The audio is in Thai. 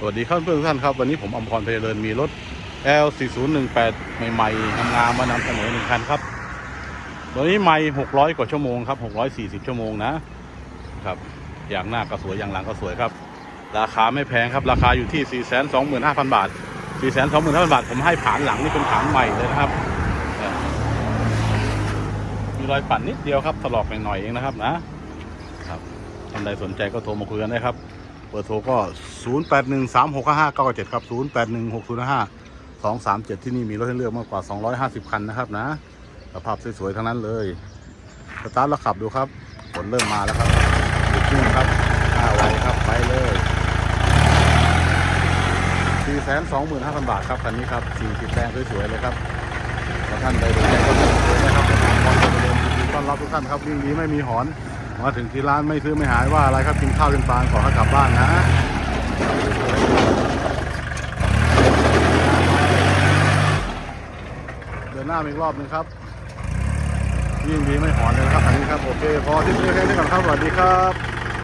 สวัสดีครับเพื่อนทุกท่านครับ วันนี้ผมอมพรเพลินมีรถ L 4 0 1 8 ใหม่ๆงามๆมานำเสนอหนึ่งคันครับตัวนี้ไม่600 กว่าชั่วโมงครับ640 ชั่วโมงนะครับอย่างหน้าก็สวยอย่างหลังก็สวยครับ ราคาไม่แพงครับ ราคาอยู่ที่ 425,000 บาท 425,000 บาท ผมให้ผานหลังนี่เป็นผานใหม่เลยนะครับ มีรอยปั่นนิดเดียวครับถลอกหน่อยๆเองนะครับนะครับท่านใดสนใจก็โทรมาคุยกันได้ครับ เบอร์โทรก็ 0 8 1 3 6 5 9 7 ครับ 0 8 1 6 0 5 2 3 7 ที่นี่มีรถให้เลือกมากกว่า 250 คันนะครับนะสภาพสวยๆทั้งนั้นเลยสตาร์ทแล้วขับดูครับฝนเริ่มมาแล้วครับหยุดนิ่งครับห้าไว้ครับไปเลย425,000 บาทครับคันนี้ครับ40แรงสวยๆเลยครับแล้วท่านใดสนใจก็โทรเลยนะครับผมขอเดินยินดีต้อนรับทุกท่านครับวิ่งดีไม่มีหอน มาถึงที่ร้านไม่ซื้อไม่หายว่าอะไรครับกินข้าวกินปลาขอให้กลับบ้านนะเดินหน้าอีกรอบหนึงครับยิ่งดีไม่หอนเลยครับอันนี้ครับโอเคพอที่นี่แค่นี้ก่อนครับสวัสดีครับ